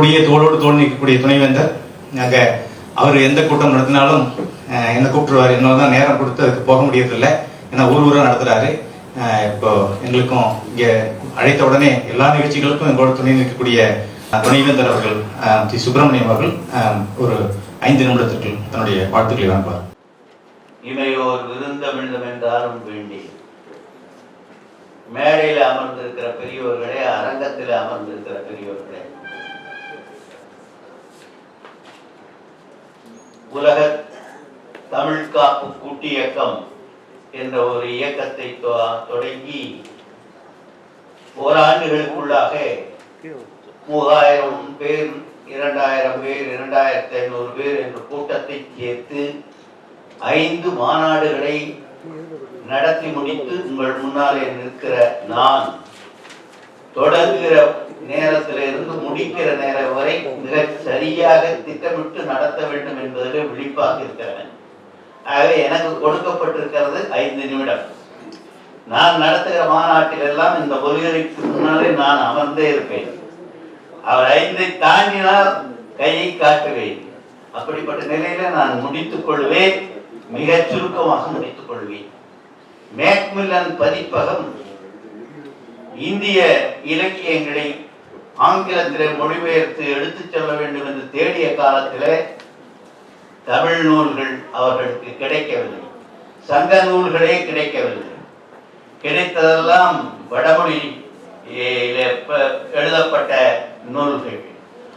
இருக்கக்கூடிய தோளோடு தோல் நிற்கக்கூடிய துணைவேந்தர். அங்கே அவர் எந்த கூட்டம் நடத்தினாலும் அஹ், கூப்பிட்டுருவார் இன்னும் தான் நேரம் கொடுத்து அதுக்கு போக முடியறதில்ல. ஏன்னா ஊர் ஊராக நடத்துறாரு. இப்போ எங்களுக்கும் இங்கே அழைத்த உடனே எல்லா நிகழ்ச்சிகளுக்கும் எங்களோட துணை நிற்கக்கூடிய துணைவேந்தர் அவர்கள் அஹ், தி சுப்பிரமணியம் அவர்கள் அஹ், ஒரு ஐந்து நிமிடத்திற்குள் தன்னுடைய வாழ்த்துக்களை வழங்குவார். இமையோர் விருந்தமிழ்ந்தம் என்றாலும் வேண்டி மேடையில் அமர்ந்திருக்கிற பெரியோர்களே அரங்கத்தில் அமர்ந்திருக்கிற பெரியோர்களே உலக தமிழ் காப்பு கூட்டியக்கம் என்ற ஒரு இயக்கத்தை தொடங்கி ஓராண்டுகளுக்குள்ளாக மூவாயிரம் பேர் இரண்டாயிரம் பேர் இரண்டாயிரத்தி ஐநூறு பேர் என்ற கூட்டத்தை சேர்த்து ஐந்து மாநாடுகளை நடத்தி முடித்து உங்கள் முன்னாலே நிற்கிற நான் தொடங்குகிற நேரத்தில இருந்து முடிக்கிற நேரம் வரை மிக சரியாக திட்டமிட்டு நடத்த வேண்டும் என்பதிலே விழிப்பாக இருக்கிறேன் ஆகவே எனக்கு கொடுக்கப்பட்டிருக்கிறது ஐந்து நிமிடம். நான் நடத்துகிற மாநாட்டில் எல்லாம் இந்த ஒலிகளுக்கு முன்னாலே நான் அமர்ந்தே இருப்பேன். அவர் ஐந்தை தாண்டினால் கையை காட்டுவேன். அப்படிப்பட்ட நிலையில நான் முடித்துக் கொள்வேன். மிகச் சுருக்கமாக முடித்துக் கொள்வேன். மேக்மில்லன் பதிப்பகம் இந்திய இலக்கியங்களை ஆங்கிலத்திலே மொழிபெயர்த்து எடுத்துச் செல்ல வேண்டும் என்று தேடிய காலத்திலே தமிழ் நூல்கள் அவர்களுக்கு கிடைக்கவில்லை. சங்க நூல்களே கிடைக்கவில்லை. கிடைத்ததெல்லாம் வடமொழி எழுதப்பட்ட நூல்கள்.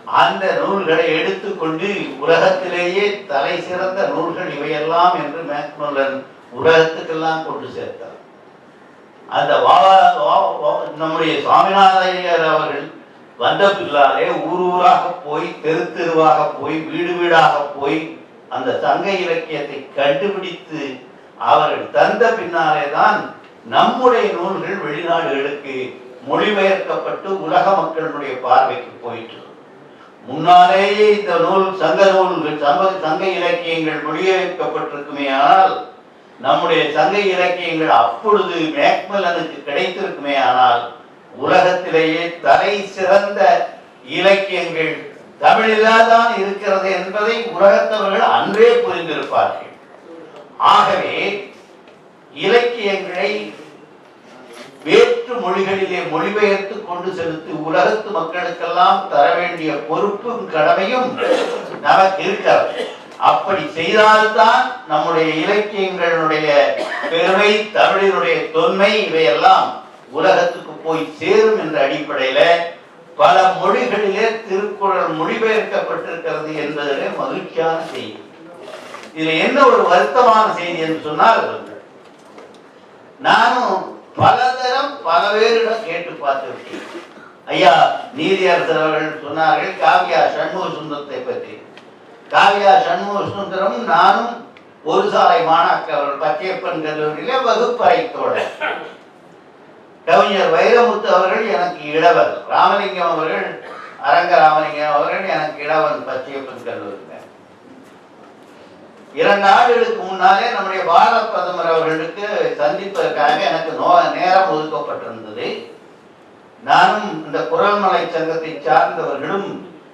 அந்த நூல்களை எடுத்துக்கொண்டு உலகத்திலேயே தலை சிறந்த நூல்கள் இவையெல்லாம் என்று மேக்மல்லன் உலகத்துக்கெல்லாம் கொண்டு சேர்த்தார். அந்த வா- வா- வா- நம்முடைய சுவாமிநாதையர் அவர்கள் வந்த பின்னாலே ஊர் ஊராக போய் தெரு தெருவாக போய் வீடு வீடாக போய் அந்த சங்க இலக்கியத்தை கண்டுபிடித்து அவர்கள் தந்த பின்னாலே தான் நம்முடைய நூல்கள் வெளிநாடுகளுக்கு மொழிபெயர்க்கப்பட்டு உலக மக்களுடைய பார்வைக்கு போயிற்று. முன்னாலேயே இந்த நூல் சங்க நூல்கள் சங்க சங்க இலக்கியங்கள் மொழிபெயர்க்கப்பட்டிருக்குமே ஆனால் நம்முடைய சங்க இலக்கியங்கள் அப்பொழுது மேக்மல்லனுக்கு கிடைத்திருக்குமே ஆனால் உலகத்திலேயே தலை சிறந்த இலக்கியங்கள் தமிழில்தான் இருக்கிறது என்பதை உலகத்தவர்கள் அன்றே புரிந்திருப்பார்கள். ஆகவே இலக்கியங்களை வேற்று மொழிகளிலே மொழிபெயர்த்து கொண்டு செலுத்தி உலகத்து மக்களுக்கெல்லாம் தர வேண்டிய பொறுப்பும் கடமையும் நமக்கு இருக்கிறது. அப்படி செய்தால்தான் நம்முடைய இலக்கியங்களுடைய பெருமை தமிழினுடைய தொன்மை இவையெல்லாம் உலகத்துக்கு போய் சேரும் என்ற அடிப்படையில பல மொழிகளிலே திருக்குறள் மொழிபெயர்க்கப்பட்டிருக்கிறது என்பதிலே மகிழ்ச்சியான செய்தி. இதுல என்ன ஒரு வருத்தமான செய்தி என்று சொன்னால் நானும் பலதரம் பல பேரிடம் கேட்டு பார்த்திருக்கேன் ஐயா நீதியரசர் அவர்கள் சொன்னார்கள் காவியா சண்முக சுந்தரத்தை பற்றி. காவியா சண்முக சுந்தரம் நானும் ஒரு சாலை மாணாக்கர் பச்சையப்பன் கல்லூரியிலே வகுப்பறை தோழர் கவிஞர் வைரமுத்து அவர்கள் எனக்கு இளவர் ராமலிங்கம் அவர்கள் அரங்க ராமலிங்கம் அவர்கள் எனக்கு இளவன் பச்சையப்பன் கல்லூரியில் இரண்டு ஆண்டுகளுக்கு முன்னாலே நம்முடைய பாரத பிரதமர் அவர்களுக்கு சந்திப்பதற்காக எனக்கு நோ நேரம் ஒதுக்கப்பட்டிருந்தது. நானும் இந்த குரல்மலை சங்கத்தை சார்ந்தவர்களும்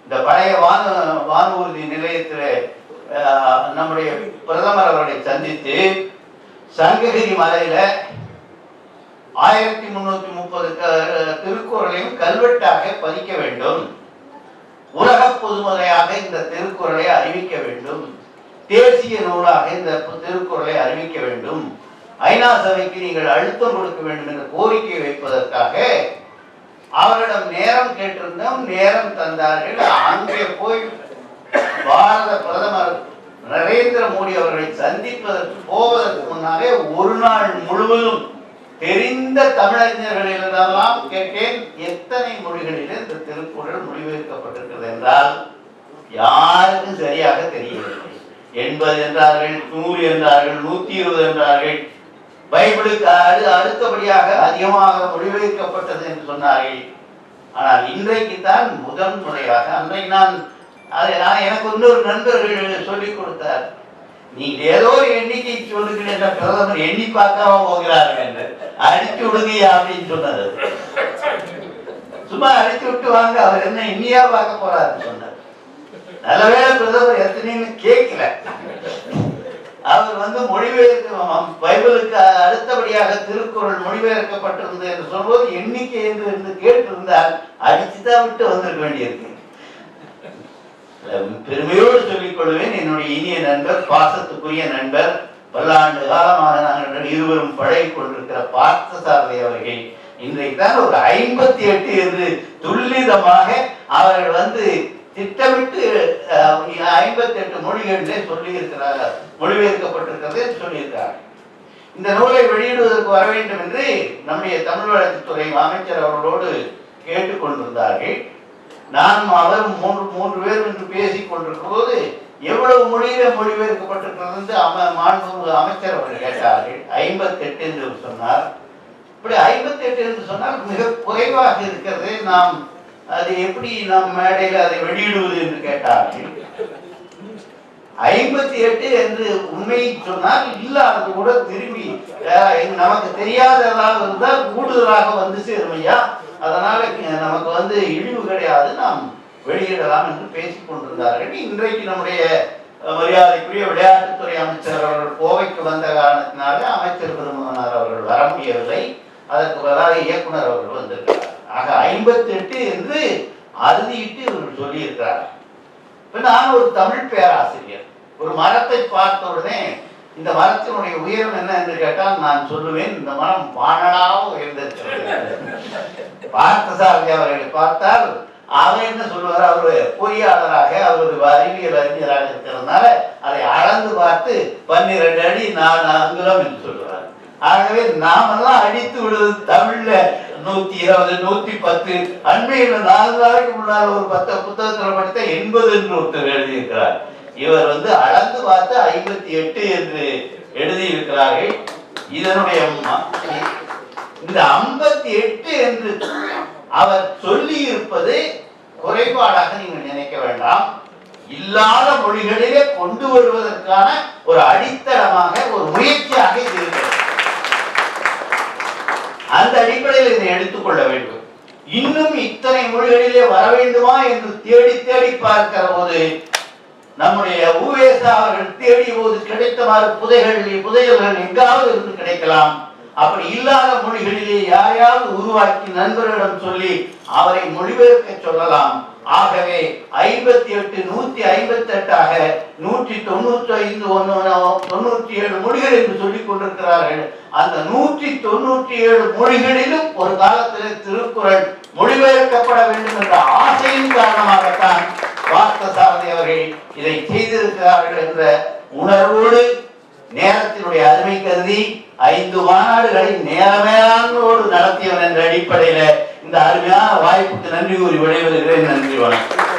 இந்த பழைய வான வானூர்தி நிலையத்தில் நம்முடைய பிரதமர் அவர்களை சந்தித்து சங்ககிரி மலையில ஆயிரத்தி முன்னூத்தி முப்பது திருக்குறளையும் கல்வெட்டாக பதிக்க வேண்டும். உலக பொதுமுறையாக இந்த திருக்குறளை அறிவிக்க வேண்டும். தேசிய நூலாக இந்த திருக்குறளை அறிவிக்க வேண்டும். ஐநா சபைக்கு நீங்கள் அழுத்தம் கொடுக்க வேண்டும் என்ற கோரிக்கை வைப்பதற்காக அவரிடம் நேரம் கேட்டிருந்தோம் நேரம் தந்தார்கள் அங்கே போய் பாரத பிரதமர் நரேந்திர மோடி அவர்களை சந்திப்பதற்கு போவதற்கு முன்னாலே ஒரு நாள் முழுவதும் தெரிந்த தமிழறிஞர்களிடமெல்லாம் கேட்டேன் எத்தனை மொழிகளில் இந்த திருக்குறள் மொழிபெயர்க்கப்பட்டிருக்கிறது என்றால் யாருக்கும் சரியாக தெரியவில்லை. எண்பது என்றார்கள் நூறு என்றார்கள் நூத்தி இருபது என்றார்கள். பைபிளுக்கு அடு அடுத்தபடியாக அதிகமாக மொழிபெயர்க்கப்பட்டது என்று சொன்னார்கள். ஆனால் இன்றைக்கு தான் முதன் முறையாக அன்றைக்கு நான் அதை நான் எனக்கு இன்னொரு நண்பர்கள் சொல்லிக் கொடுத்தார். நீங்க ஏதோ ஒரு எண்ணிக்கை சொல்லுகிறேன் என்ற பிரதமர் எண்ணி பார்க்காம போகிறார்கள் என்று. அடிச்சு விடுங்கயா அப்படின்னு சொன்னது. சும்மா அடிச்சு விட்டு வாங்க அவர் என்ன இன்னியா பார்க்க போறாருன்னு சொன்னார். நல்லவேளை பிரதமர் எத்தனைன்னு கேட்கல. அவர் வந்து மொழிபெயர்க்க பைபிளுக்கு அடுத்தபடியாக திருக்குறள் மொழிபெயர்க்கப்பட்டிருந்தது என்று சொல்வது எண்ணிக்கை என்று என்று கேட்டிருந்தால் அடிச்சுதான் விட்டு வந்திருக்க வேண்டியிருக்கு. பெருமையோடு சொல்லிக் கொள்வேன் என்னுடைய இனிய நண்பர் பாசத்துக்குரிய நண்பர் பல்லாண்டு காலமாக நாங்கள் இருவரும் பழகி கொண்டிருக்கிற பார்த்தசாரதி அவர்கள் இன்றைக்கு தான் ஒரு ஐம்பத்தி எட்டு என்று துல்லிதமாக அவர்கள் வந்து திட்டமிட்டு ஐம்பத்தி எட்டு மொழிகளிலே சொல்லி இருக்கிறார் மொழிபெயர்க்கப்பட்டிருக்கிறது சொல்லியிருக்கிறார். இந்த நூலை வெளியிடுவதற்கு வர வேண்டும் என்று நம்முடைய தமிழ் வளர்ச்சித்துறை அமைச்சர் அவர்களோடு கேட்டுக்கொண்டிருந்தார்கள் நானும் அவர் மூன்று மூன்று பேர் என்று பேசிக் கொண்டிருக்கும் போது எவ்வளவு மொழியில மொழிபெயர்க்கப்பட்டிருக்கிறது என்று அம மாண்பு அமைச்சர் அவர்கள் கேட்டார்கள். ஐம்பத்தி எட்டு என்று சொன்னார். இப்படி ஐம்பத்தி எட்டு என்று சொன்னால் மிக குறைவாக இருக்கிறதே நாம் அது எப்படி நாம் மேடையில் அதை வெளியிடுவது என்று கேட்டார்கள். ஐம்பத்தி எட்டு என்று உண்மை சொன்னால் இல்லாதது கூட திரும்பி நமக்கு தெரியாததாக இருந்தால் கூடுதலாக வந்து சேரும் ஐயா. அதனால நமக்கு வந்து இழிவு கிடையாது. நாம் வெளியிடலாம் என்று பேசிக் கொண்டிருந்தார்கள். இன்றைக்கு நம்முடைய மரியாதைக்குரிய விளையாட்டுத்துறை அமைச்சர் அவர்கள் கோவைக்கு வந்த காரணத்தினாலே அமைச்சர் பெருமகனார் அவர்கள் வர முடியவில்லை. அதற்கு வராத இயக்குனர் அவர்கள் வந்திருக்கிறார். ஆக ஐம்பத்தி எட்டு என்று அறுதியிட்டு இவர் சொல்லியிருக்கிறார் நான் ஒரு தமிழ் பேராசிரியர். ஒரு மரத்தை பார்த்த உடனே இந்த மரத்தினுடைய உயரம் என்ன என்று கேட்டால் நான் சொல்லுவேன் இந்த மரம் வானலாக உயர்ந்திருக்கிறது பார்த்தசாரதி அவர்களை பார்த்தால் அவர் என்ன சொல்லுவார்? அவர் பொறியாளராக அவர் ஒரு அறிவியல் அறிஞராக இருக்கிறதுனால அதை அளந்து பார்த்து பன்னிரண்டு அடி நாலு அங்குலம் என்று சொல்லுவார். ஆகவே நாமெல்லாம் அடித்து விடுவது நூத்தி இருபது நூத்தி பத்து. அண்மையில் நாலு நாளைக்கு முன்னால் ஒரு பத்து புத்தகத்துல படித்த எண்பது என்று ஒருத்தர் எழுதியிருக்கிறார். இவர் வந்து அளந்து பார்த்து ஐம்பத்தி எட்டு என்று எழுதியிருக்கிறார்கள். இதனுடைய இந்த ஐம்பத்தி எட்டு என்று அவர் சொல்லி இருப்பது குறைபாடாக நீங்கள் நினைக்க வேண்டாம். இல்லாத மொழிகளிலே கொண்டு வருவதற்கான ஒரு அடித்தளமாக ஒரு முயற்சியாக இது இருக்கிறது. அந்த அடிப்படையில் இதை எடுத்துக்கொள்ள வேண்டும். இன்னும் இத்தனை மொழிகளிலே வர வேண்டுமா என்று தேடி தேடி பார்க்கிற போது நம்முடைய ஊவேசா அவர்கள் தேடிய போது கிடைத்தவாறு புதைகள் புதையல்கள் எங்காவது இருந்து கிடைக்கலாம். அப்படி இல்லாத மொழிகளிலே யாரையாவது உருவாக்கி நண்பர்களிடம் சொல்லி அவரை மொழிபெயர்க்க சொல்லலாம். ஆகவே ஐம்பத்தி எட்டு நூத்தி ஐம்பத்தி எட்டாக நூற்றி தொண்ணூற்றி ஐந்து ஒன்னு தொண்ணூற்றி ஏழு மொழிகள் என்று சொல்லிக் கொண்டிருக்கிறார்கள். அந்த நூற்றி தொண்ணூற்றி ஏழு மொழிகளிலும் ஒரு காலத்தில் திருக்குறள் மொழிபெயர்க்கப்பட வேண்டும் என்ற ஆசையின் காரணமாகத்தான் பார்த்தசாரதி அவர்கள் இதை செய்திருக்கிறார்கள் என்ற உணர்வோடு நேரத்தினுடைய அருமை கருதி ஐந்து மாநாடுகளை நேரமேலானோடு நடத்தியவன் என்ற அடிப்படையில இந்த அருமையான வாய்ப்புக்கு நன்றி கூறி விடைபெறுகிறேன். நன்றி வணக்கம்.